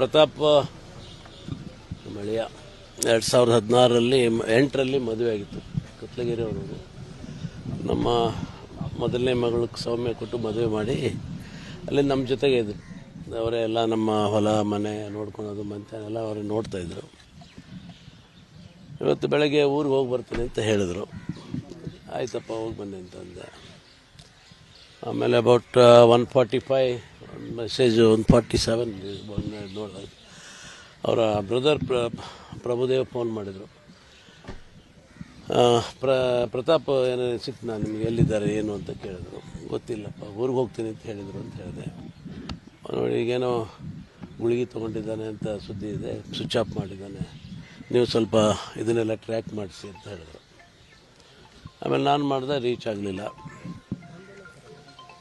ಪ್ರತಾಪ್, ಮಳೆಯ. ಎರಡು ಸಾವಿರದ ಹದಿನಾರರಲ್ಲಿ ಎಂಟರಲ್ಲಿ ಮದುವೆ ಆಗಿತ್ತು. ಕತ್ಲಗಿರಿ ಅವರು ನಮ್ಮ ಮೊದಲನೇ ಮಗಳಿಗೆ ಸೌಮ್ಯ ಕೊಟ್ಟು ಮದುವೆ ಮಾಡಿ ಅಲ್ಲಿ ನಮ್ಮ ಜೊತೆಗೆ ಇದ್ರು. ಅವರೇ ಎಲ್ಲ ನಮ್ಮ ಹೊಲ, ಮನೆ ನೋಡ್ಕೊಳೋದು ಅವರೇ ನೋಡ್ತಾ ಇದ್ರು. ಇವತ್ತು ಬೆಳಗ್ಗೆ ಊರಿಗೆ ಹೋಗಿ ಬರ್ತೀನಿ ಅಂತ ಹೇಳಿದ್ರು. ಆಯ್ತಪ್ಪ, ಹೋಗಿ ಬನ್ನಿ ಅಂತ ಅಂದೆ. ಆಮೇಲೆ about one forty five message ಒಂದು ಫಾರ್ಟಿ ಸೆವೆನ್ ನೋಡಿದಾಗ ಅವರ ಬ್ರದರ್ ಪ್ರ, ಪ್ರಭುದೇವ್ ಫೋನ್ ಮಾಡಿದರು. ಪ್ರ, ಪ್ರತಾಪ್ ಏನೇನು ಸಿಕ್ತು ನಾನು ನಿಮಗೆ ಎಲ್ಲಿದ್ದಾರೆ, ಏನು ಅಂತ ಕೇಳಿದ್ರು. ಗೊತ್ತಿಲ್ಲಪ್ಪ, ಊರಿಗೆ ಹೋಗ್ತೀನಿ ಅಂತ ಹೇಳಿದರು ಅಂತ ಹೇಳಿದೆ. ನೋಡಿ, ಈಗೇನೋ ಗುಳಿಗೆ ತೊಗೊಂಡಿದ್ದಾನೆ ಅಂತ ಸುದ್ದಿ ಇದೆ ಸ್ವಿಚ್ ಆಫ್ ಮಾಡಿದ್ದಾನೆ. ನೀವು ಸ್ವಲ್ಪ ಇದನ್ನೆಲ್ಲ ಟ್ರ್ಯಾಕ್ ಮಾಡಿಸಿ ಅಂತ ಹೇಳಿದರು. ಆಮೇಲೆ ನಾನು ಮಾಡಿದೆ ರೀಚ್ ಆಗಲಿಲ್ಲ.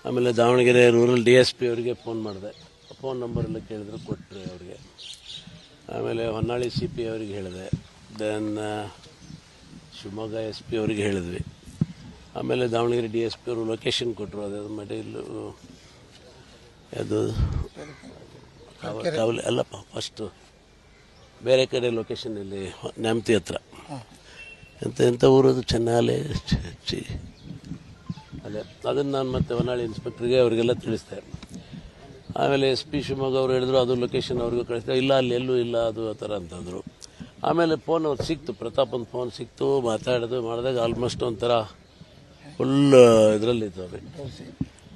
ಆಮೇಲೆ Davanagere rural D S P ಅವರಿಗೆ ಫೋನ್ ಮಾಡಿದೆ. ಫೋನ್ ನಂಬರ್ ಎಲ್ಲ ಕೇಳಿದ್ರು ಕೊಟ್ಟರೆ ಅವರಿಗೆ. ಆಮೇಲೆ ಹೊನ್ನಾಳಿ ಸಿ ಪಿ ಅವರಿಗೆ ಹೇಳಿದೆ. ದೆನ್ ಶಿವಮೊಗ್ಗ ಎಸ್ ಪಿ ಅವರಿಗೆ ಹೇಳಿದ್ವಿ. ಆಮೇಲೆ ದಾವಣಗೆರೆ ಡಿ ಎಸ್ ಪಿ ಅವರು ಲೊಕೇಶನ್ ಕೊಟ್ಟರು ಅದು ಮೆಡಿಲ್ ಅದು ಕಾವಲ್ ಕಾವಲಿ ಅಲ್ಲಪ್ಪ ಫಸ್ಟು ಬೇರೆ ಕಡೆ ಲೊಕೇಶನ್ ಇಲ್ಲಿ ನ್ಯಾಮತಿ ಹತ್ರ. ಎಂಥ ಎಂಥ ಊರದು ಚೆನ್ನಾಲೆ ಚಿ ಅದೇ. ಅದನ್ನು ನಾನು ಮತ್ತೆ ಹೊನ್ನಾಳಿ ಇನ್ಸ್ಪೆಕ್ಟ್ರಿಗೆ ಅವರಿಗೆಲ್ಲ ತಿಳಿಸ್ತೆ ಆಮೇಲೆ ಎಸ್ ಪಿ ಶಿವಮೊಗ್ಗ ಅವರು ಹೇಳಿದ್ರು, ಅದು ಲೊಕೇಶನ್ ಅವ್ರಿಗೂ ಕಳಿಸ್ತಾ ಇಲ್ಲ, ಅಲ್ಲಿ ಎಲ್ಲೂ ಇಲ್ಲ, ಅದು ಆ ಥರ ಅಂತಂದರು ಆಮೇಲೆ ಫೋನ್ ಅವ್ರು ಸಿಕ್ತು ಅಂತ ಫೋನ್ ಸಿಕ್ತು, ಮಾತಾಡೋದು, ಮಾಡಿದಾಗ ಆಲ್ಮೋಸ್ಟ್ ಒಂಥರ ಫುಲ್ ಇದರಲ್ಲಿತ್ತು ಅದು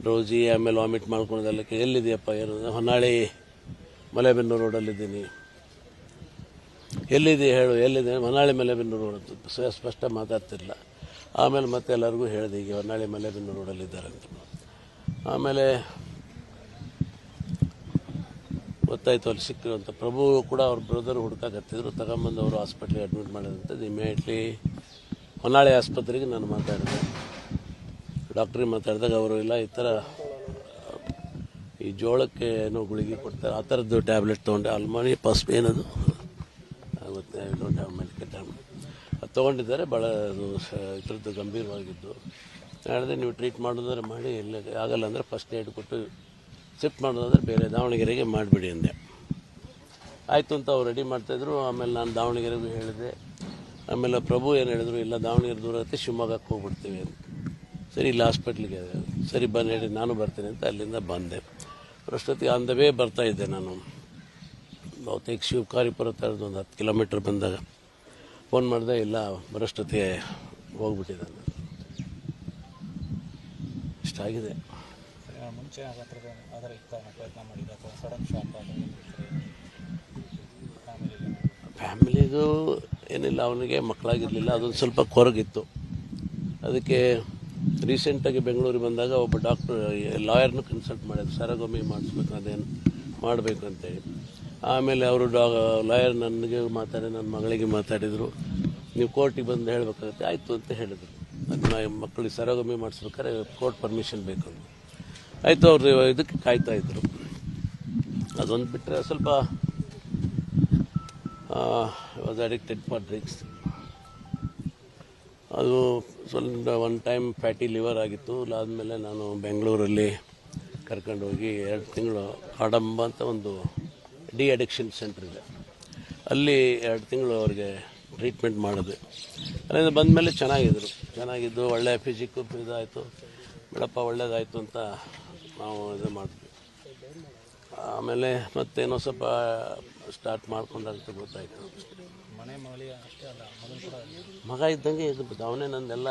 ರೋಜಿ, ಆಮೇಲೆ ವಾಮಿಟ್ ಮಾಡ್ಕೊಳೋದಲ್ಲಕ್ಕೆ ಎಲ್ಲಿದೆಯಪ್ಪ ಏನು? ಹೊನ್ನಾಳಿ, ಮಲೆಬೆನ್ನೂರು ರೋಡಲ್ಲಿದ್ದೀನಿ. ಎಲ್ಲಿದೆ ಹೇಳು ಎಲ್ಲಿದೆ ಹೊನ್ನಾಳಿ ಮಲೆಬೆನ್ನೂರು ರೋಡ್ ಸ್ಪಷ್ಟ ಮಾತಾಡ್ತಿರಲಿಲ್ಲ. ಆಮೇಲೆ ಮತ್ತೆ ಎಲ್ಲರಿಗೂ ಹೇಳಿದೆ, ಈಗ ಹೊನ್ನಾಳಿ ಮಲೆಬೆನ್ನೂರು ರೋಡಲ್ಲಿದ್ದಾರೆ ಅಂತ ಆಮೇಲೆ ಗೊತ್ತಾಯಿತು ಅಲ್ಲಿ ಸಿಕ್ಕಿರು ಅಂತ ಪ್ರಭು ಕೂಡ ಅವ್ರ ಬ್ರದರ್ ಹುಡುಕಾಕತ್ತಿದ್ರು ತಗೊಂಬಂದು ಅವರು ಹಾಸ್ಪಿಟ್ಲಿಗೆ ಅಡ್ಮಿಟ್ ಮಾಡಿದಂಥದ್ದು ಇಮಿಡಿಯೇಟ್ಲಿ ಹೊನ್ನಾಳಿ ಆಸ್ಪತ್ರೆಗೆ ನಾನು ಮಾತಾಡಿದೆ. ಡಾಕ್ಟ್ರಿಗೆ ಮಾತಾಡಿದಾಗ ಅವರು, ಇಲ್ಲ, ಈ ಥರ ಈ ಜೋಳಕ್ಕೆ ಏನೋ ಗುಳಿಗೆ ಕೊಡ್ತಾರೆ, ಆ ಥರದ್ದು ಟ್ಯಾಬ್ಲೆಟ್ ತೊಗೊಂಡೆ. ಅಲ್ಮಾನಿ ಪಸ್ ಏನದು? ಆಗುತ್ತೆ I don't have medical tablet ತೊಗೊಂಡಿದ್ದಾರೆ. ಭಾಳ ಅದು ಇದ್ರದ್ದು ಗಂಭೀರವಾಗಿದ್ದು. ಹೇಳಿದೆ ನೀವು ಟ್ರೀಟ್ ಮಾಡೋದಾದ್ರೆ ಮಾಡಿ, ಇಲ್ಲ, ಆಗಲ್ಲ ಅಂದರೆ ಫಸ್ಟ್ ಏಡ್ ಕೊಟ್ಟು ಶಿಫ್ಟ್ ಮಾಡೋದಾದ್ರೆ ಬೇರೆ ದಾವಣಗೆರೆಗೆ ಮಾಡಿಬಿಡಿ ಅಂದೆ. ಆಯಿತು ಅಂತ ಅವ್ರು ರೆಡಿ ಮಾಡ್ತಾಯಿದ್ರು ಆಮೇಲೆ ನಾನು ದಾವಣಗೆರೆಗೂ ಹೇಳಿದೆ. ಆಮೇಲೆ ಪ್ರಭು ಏನು ಹೇಳಿದ್ರು, ಇಲ್ಲ, ದಾವಣಗೆರೆ ದೂರ ಆಗುತ್ತೆ ಶಿವಮೊಗ್ಗಕ್ಕೆ ಹೋಗ್ಬಿಡ್ತೀವಿ ಅಂತ. ಸರಿ, ಇಲ್ಲಿ ಹಾಸ್ಪಿಟ್ಲಿಗೆ, ಸರಿ, ಬನ್ನಿ, ಹೇಳಿ, ನಾನು ಬರ್ತೀನಿ ಅಂತ ಅಲ್ಲಿಂದ ಬಂದೆ. ಅಷ್ಟೊತ್ತಿಗೆ ಆನ್ ದ ವೇ ಬರ್ತಾ ಇದ್ದೆ ನಾನು. ಬಹುತೇಕ ಶಿವಕಾರಿಪುರ ಥರದ್ದು ಒಂದು ಹತ್ತು ಕಿಲೋಮೀಟ್ರ್ ಬಂದಾಗ. ಫೋನ್ ಮಾಡಿದೆ ಇಲ್ಲ ಬರೋಷ್ಟೊತ್ತಿಗೆ ಹೋಗ್ಬಿಟ್ಟಿದ್ದಾನೆ. ಇಷ್ಟಾಗಿದೆ. ಮುಂಚೆ ಫ್ಯಾಮಿಲಿದು ಏನಿಲ್ಲ ಅವನಿಗೆ ಮಕ್ಕಳಾಗಿರಲಿಲ್ಲ ಅದೊಂದು ಸ್ವಲ್ಪ ಕೊರಗಿತ್ತು. ಅದಕ್ಕೆ ರೀಸೆಂಟಾಗಿ ಬೆಂಗಳೂರಿಗೆ ಬಂದಾಗ ಒಬ್ಬ ಡಾಕ್ಟರ್ ಲಾಯರ್ನು ಕನ್ಸಲ್ಟ್ ಮಾಡಿದ್ರು. ಸರಗೊಮ್ಮೆ ಮಾಡಿಸ್ಬೇಕು ಅದೇನು ಮಾಡಬೇಕು ಅಂತೇಳಿ ಆಮೇಲೆ ಅವರು ಲಾಯರ್ ನನಗೆ ಮಾತಾಡಿ, ನನ್ನ ಮಗಳಿಗೆ ಮಾತಾಡಿದರು. ನೀವು ಕೋರ್ಟಿಗೆ ಬಂದು ಹೇಳಬೇಕಾಗುತ್ತೆ. ಆಯಿತು ಅಂತ ಹೇಳಿದರು. ಅದನ್ನ ಮಕ್ಕಳಿಗೆ ಸರಗೊಮ್ಮೆ ಮಾಡಿಸ್ಬೇಕಾದ್ರೆ ಕೋರ್ಟ್ ಪರ್ಮಿಷನ್ ಬೇಕು ಆಯಿತು, ಅವರು ಇದಕ್ಕೆ ಕಾಯ್ತಾ ಇದ್ದರು ಅದೊಂದು ಬಿಟ್ಟರೆ ಸ್ವಲ್ಪ ವಾಸ್ ಅಡಿಕ್ಟೆಡ್ ಫಾರ್ ಡ್ರಿಂಕ್ಸ್ ಅದು ಸ್ವಲ್ಪ ಒನ್ ಟೈಮ್ ಫ್ಯಾಟಿ ಲಿವರ್ ಆಗಿತ್ತು. ಅದಾದಮೇಲೆ ನಾನು ಬೆಂಗಳೂರಲ್ಲಿ ಕರ್ಕೊಂಡು ಹೋಗಿ ಎರಡು ತಿಂಗಳು ಆಡಂಬ ಅಂತ ಒಂದು ಡಿ ಅಡಿಕ್ಷನ್ ಸೆಂಟರ್ ಇದೆ. ಅಲ್ಲಿ ಎರಡು ತಿಂಗಳು ಅವ್ರಿಗೆ ಟ್ರೀಟ್ಮೆಂಟ್ ಮಾಡಿದ್ವಿ ಅಲ್ಲಿಂದ ಬಂದಮೇಲೆ ಚೆನ್ನಾಗಿದ್ರು. ಚೆನ್ನಾಗಿದ್ದು ಒಳ್ಳೆಯ ಫಿಸಿಕ್ಕು ಇದಾಯಿತು. ಬಿಡಪ್ಪ ಒಳ್ಳೇದಾಯಿತು ಅಂತ ನಾವು ಇದು ಮಾಡಿದ್ವಿ. ಆಮೇಲೆ ಮತ್ತೇನೋ ಸ್ವಲ್ಪ ಸ್ಟಾರ್ಟ್ ಮಾಡ್ಕೊಂಡಂತ ಗೊತ್ತಾಯಿತು. ಮಗ ಇದ್ದಂಗೆ ಇದು ಅವನೇ ನಂದೆಲ್ಲ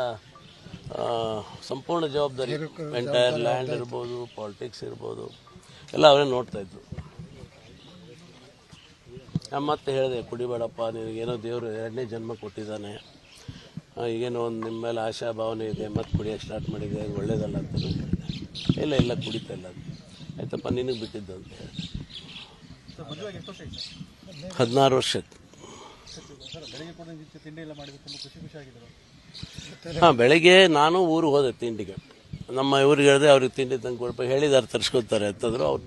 ಸಂಪೂರ್ಣ ಜವಾಬ್ದಾರಿ. ಎಂಟೈರ್ ಲ್ಯಾಂಡ್ ಇರ್ಬೋದು ಪಾಲಿಟಿಕ್ಸ್ ಇರ್ಬೋದು ಎಲ್ಲ ಅವರೇ ನೋಡ್ತಾ ಇದ್ರು. ನಾನು ಮತ್ತೆ ಹೇಳಿದೆ, ಕುಡಿಬೇಡಪ್ಪ ನಿನಗೇನೋ ದೇವರು ಎರಡನೇ ಜನ್ಮ ಕೊಟ್ಟಿದ್ದಾನೆ. ಈಗೇನೋ ಒಂದು ನಿಮ್ಮ ಮೇಲೆ ಆಶಾ ಭಾವನೆ ಇದೆ, ಮತ್ತೆ ಕುಡಿಯೋಕ್ಕೆ ಸ್ಟಾರ್ಟ್ ಮಾಡಿದೆ ಒಳ್ಳೇದಲ್ಲ ಅಂತ ಇಲ್ಲ ಇಲ್ಲ, ಕುಡಿತಾ ಇಲ್ಲ. ಆಯ್ತಪ್ಪ, ನಿನಗೆ ಬಿಟ್ಟಿದ್ದು ಅಂತ ಹದಿನಾರು ವರ್ಷ ಆಯ್ತು. ಸರ್ ಬೆಳಿಗ್ಗೆ ತಿಂಡಿ ಎಲ್ಲ ಮಾಡಿದ್ರೆ ತುಂಬ ಖುಷಿ ಖುಷಿಯಾಗಿದ್ದರು ಹಾಂ, ಬೆಳಗ್ಗೆ ನಾನು ಊರಿಗೆ ಹೋದೆ ತಿಂಡಿಗೆ. ನಮ್ಮ ಇವ್ರಿಗೆ ಹೇಳಿದೆ, ಅವ್ರಿಗೆ ತಿಂಡಿ ತಂದು ಕೊಡಪ್ಪ ಹೇಳಿದಾರೆ ತರಿಸ್ಕೊತಾರೆ ಅಂತಂದ್ರು, ಅವ್ರು